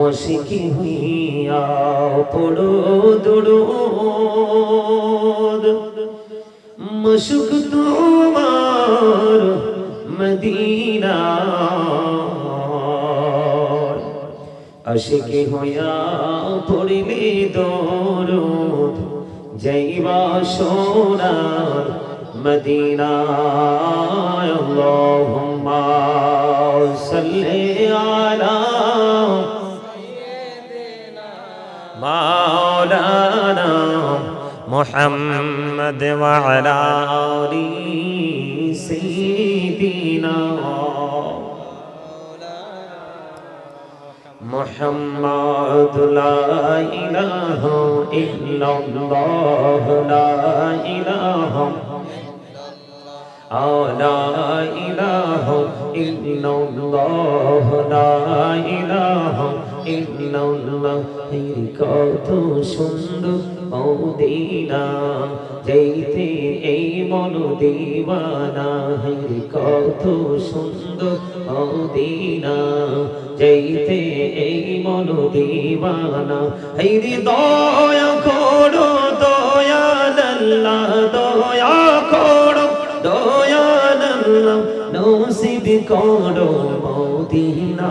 মুশকি হুইয়া পড়ো দুরুদ। মশুক তোমার মদিনা। আশিকি হইয়া পড়িলে দরুদ, যাইবা সোনার মদিনা। আল্লাহুম্মা সাল্লি আলা محمد وعلى آل سيدنا محمد لا إله إلا الله لا إله لا إله إلا الله لا إله ইল্লাল্লাহ কত সুন্দর মদিনা। যেতে এই মন দিবানা কত সুন্দর মদিনা। যেতে এই মন দিবানা হেরি দয়া করো দয়া আল্লাহ দয়া করো দয়া আল্লাহ নসিব করো মদিনা।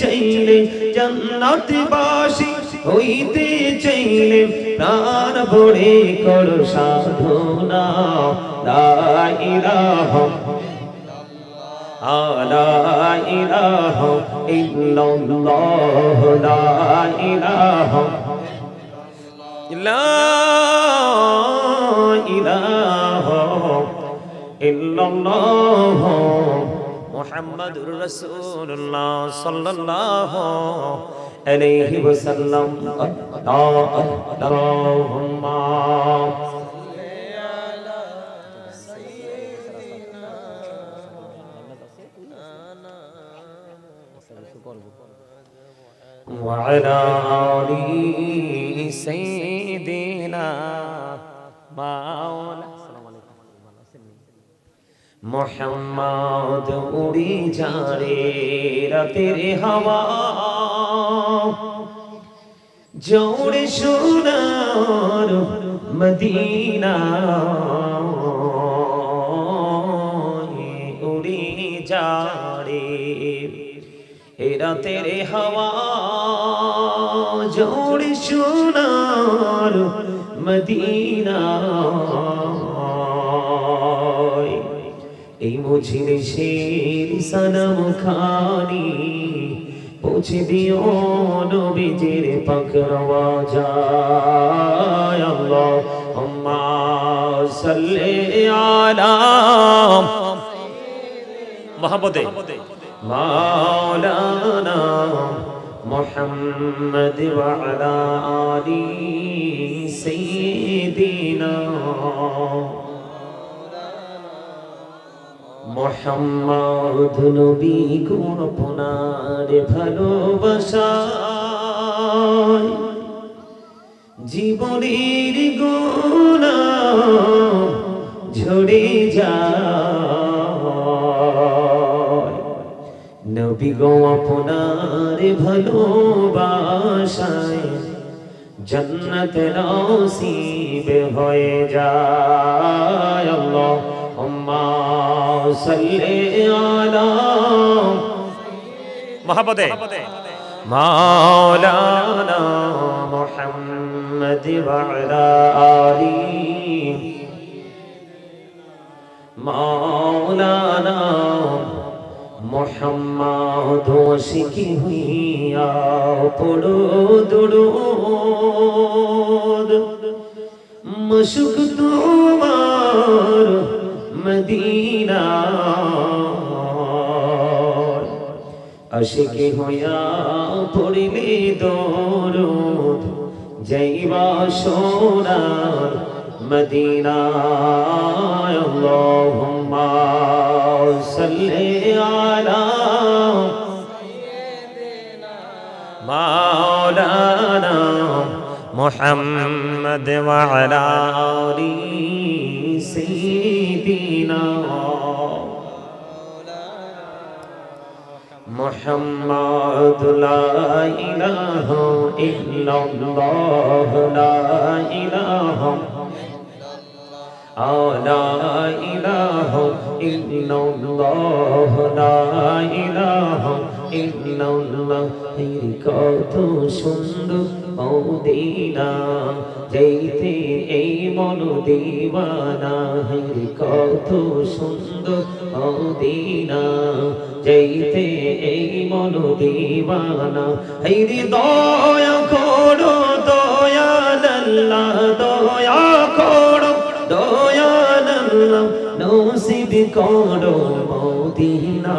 চাইলে জান্নাত বাসী হইতে চাইলে প্রাণ ভরে কর সাধনা। লা ইলাহা ইল্লাল্লাহ। ইলাহা লা ইলাহা ইল্লাল্লাহ। মুহাম্মাদুর রাসূলুল্লাহ সাল্লাল্লাহু আলাইহি ওয়াসাল্লাম আল্লাহুম্মা وعلى آل سيدنا مولانا মোহাম্মদ উড়ি যারে রাতের হাওয়া। জোড়ে সোনার মদিনা। উড়ি যারে রাতের হাওয়া। জোড়ে সোনার মদিনা। এই মজলিসের সনম খানি পৌঁছে দিও নবীজির পাকরওয়া যায় আল্লাহ হুম্মা সাল্লি আলা মহব্বতে মাওলানা محمد وعلى آل سيدنا মোহাম্মদ নবী গুণ আপনার ভালোবাসায়। জীবনের গোনা ঝরে যায়। নবী গো আপনার ভালোবাসায় জন্নত নসিব হয়ে যায়। আল্লাহ মহাপদে। মাওলানা মুহাম্মদ ওয়া আলা আলিহি মাওলানা মোহাম্মদ শিখি হুইয়া পড়ো দুড়ো মশুক তো মদিনা। আশিকি হইয়া পড়িলি দরুদ যাইবা সোনার মদিনা আল্লাহুম্মা সাল্লি আলা محمد وعلى آل سيدنا محمد لا إله إلا الله لا إله لا إله إلا الله لا إله ইল্লাল্লাহের কত সুন্দর মদিনা যেতে এই মন দিবানাহের কত সুন্দর মদিনা যেতে এই মন দিবানা হেরি দয়া করো দয়াল আল্লাহ দয়া করো দয়াল আল্লাহ নসিব করো Medina.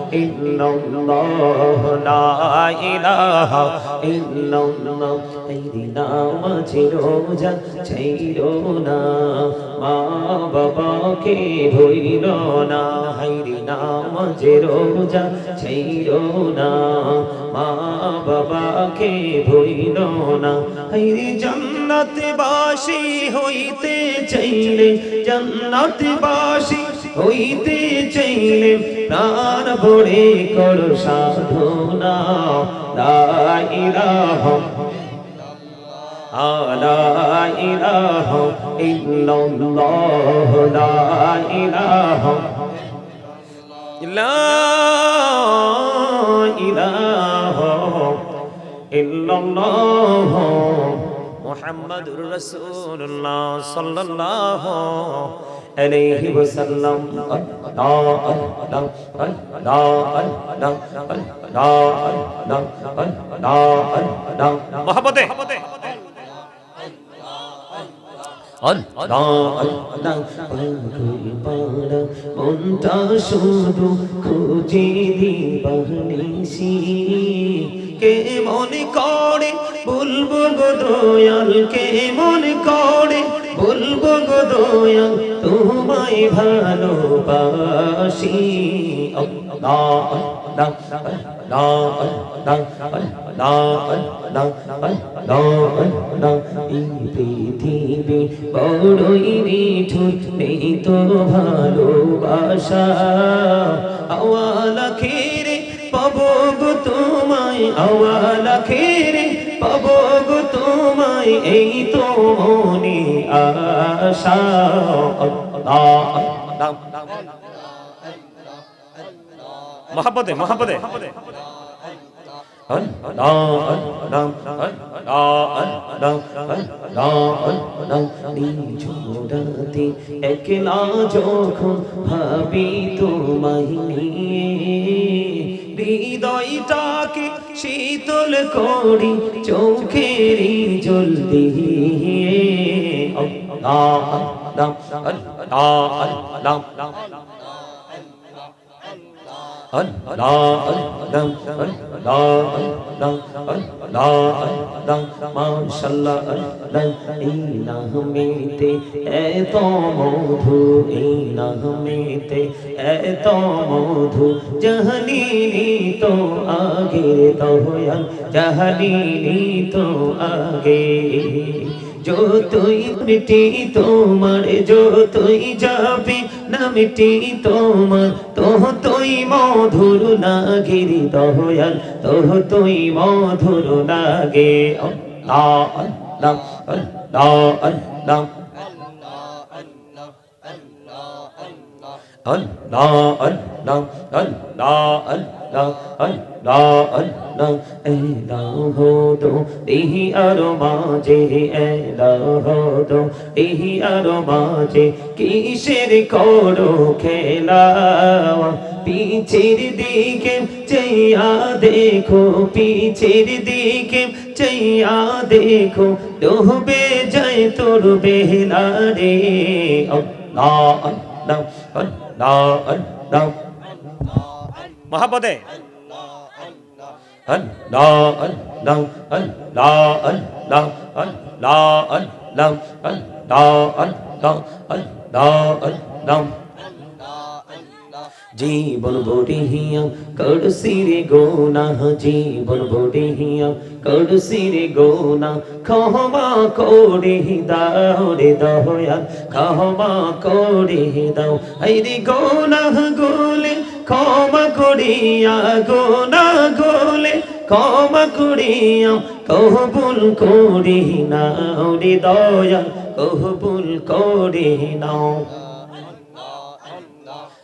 illallah la ilaha illallah তেরি নাম ছিরো যা চাইরো না মা বাবাকে ভইল না হাইরি নাম ছিরো যা চাইরো না মা বাবাকে ভইল না হাইরি জান্নাত বাসী হইতে চাইলে জান্নাত বাসী হইতে চাইলে প্রাণ ভরে কর সাধনা ইলাহ আলা ইলাহ ইল্লাল্লাহ, লা ইলাহ লা ইলাহ ইল্লাল্লাহ মুহাম্মাদুর রাসূলুল্লাহ আলাইহি ওয়াসাল্লাম মহব্বতে মনটা শুধু খুঁজে দিবানিসি কে মনে করে বলব গো দয়াল কে মনে করে বলব গো দয়াল, তোমায় ভালোবাসি। পৃথিবী বড়ই নিঠুর নেই তো ভালোবাসা। খেরে পাবো গো তোমায় আওয়ালা পাবো গো তোমায় এই তো মনে আশা। মহাপদে মহাপদে। ছোড়াতে একলা যখন ভাবি তোমায় হৃদয়টাকে শীতল করি চোখের জল দিয়ে আল্লাহ আল্লাহ নাহমেতে এত মধু এই নাহমেতে এত মধু জাহানিনি তো আগে দয়াল জাহানিনি তো আগে যতই মিটি তোমার যতই যাবে না মিটি তোমার, তোহ তুই মধুর নাগিরি দহয়াল, তোহ তুই মধুর লাগে আল্লাহ আল্লাহ আল্লাহ আল্লাহ। Allah Allah Allah Allah Allah Allah Elah do Ehi aro maje Elah do Ehi aro maje Kisher koro khela পিছের দিকে চাইয়া দেখো পিছের দিকে চাইয়া দেখো ডুবে যায় তোর বেহলা রে Allah Allah Allah মহাপদে। দাও জীবন বড়িয়া করসিরে গোনা জীবন বড়িয়া করসিরে গোনা ক্ষমা করে দাও রে দয়াল ক্ষমা করে দাও আইরে গোনা গোলে ক্ষমা করিয়া গোনা গোলে ক্ষমা করিয়া কহবুল করি নাও রে কহবুল করে নাও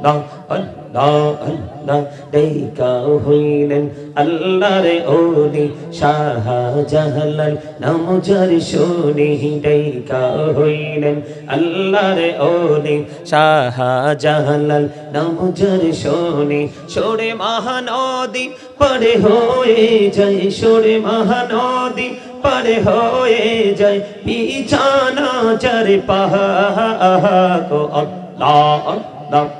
Allah, Allah, দেখা হইলেন আল্লাহর ওলি শাহজাহালাল নাম যার শুনি দেখা হইলেন আল্লাহর ওলি শাহজাহালাল নাম যার শুনি সরে মহানদী পরে হয়ে যায় সরে মহানদী পরে হয়ে যায় বিছানা চার পাহা আল্লাহ আল্লাহ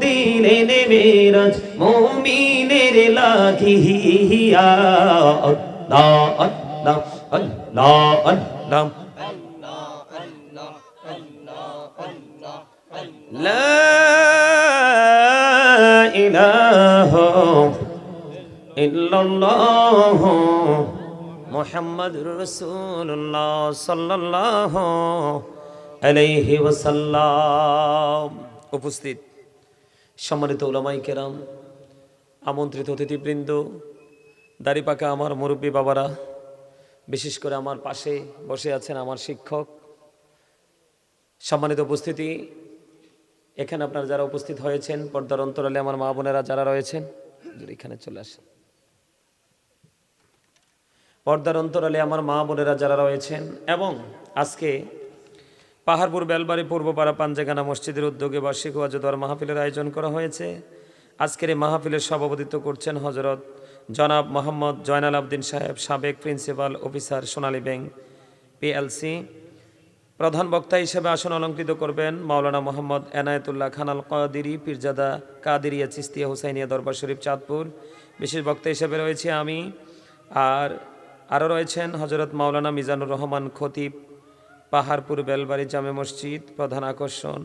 দিনে নেমে রাজ মমিনের লাগিয়া আল্লাহ আল্লাহ আল্লাহ আল্লাহ لا إله إلا الله محمد رسول الله صلى الله عليه وسلم উপস্থিত সম্মানিত ওলামাই কেরাম, আমন্ত্রিত অতিথিবৃন্দ দাড়িপাকা আমার মুরব্বী বাবারা, বিশেষ করে আমার পাশে বসে আছেন আমার শিক্ষক। সম্মানিত উপস্থিতি, এখানে আপনারা যারা উপস্থিত হয়েছেন, পর্দার অন্তরালে আমার মা বোনেরা যারা রয়েছেন এখানে চলে আসেন। পর্দার অন্তরালে আমার মা বোনেরা যারা রয়েছেন, এবং আজকে পাহাড়পুর বেলবাড়ি পূর্বপাড়া পাঞ্জেগানা মসজিদের উদ্যোগে বার্ষিক ওয়াজদার মাহফিলের আয়োজন করা হয়েছে। আজকের এই মাহফিলের সভাপতিত্ব করছেন হজরত জনাব মোহাম্মদ জয়নাল আবদিন সাহেব, সাবেক principal officer Sonali bank PLC প্রধান বক্তা হিসেবে আসন অলঙ্কৃত করবেন মাওলানা মোহাম্মদ এনায়েতুল্লাহ খানাল কাদিরি পীরজাদা কাদিরিয়া চিস্তিয়া হুসাইনিয়া দরবার শরীফ, চাঁদপুর। বিশেষ বক্তা হিসেবে রয়েছে আমি। আর আরও রয়েছেন হজরত মাওলানা মিজানুর রহমান খতিব পাহাড়পুর বেলবাড়ি জামে মসজিদ প্রধান আকর্ষণ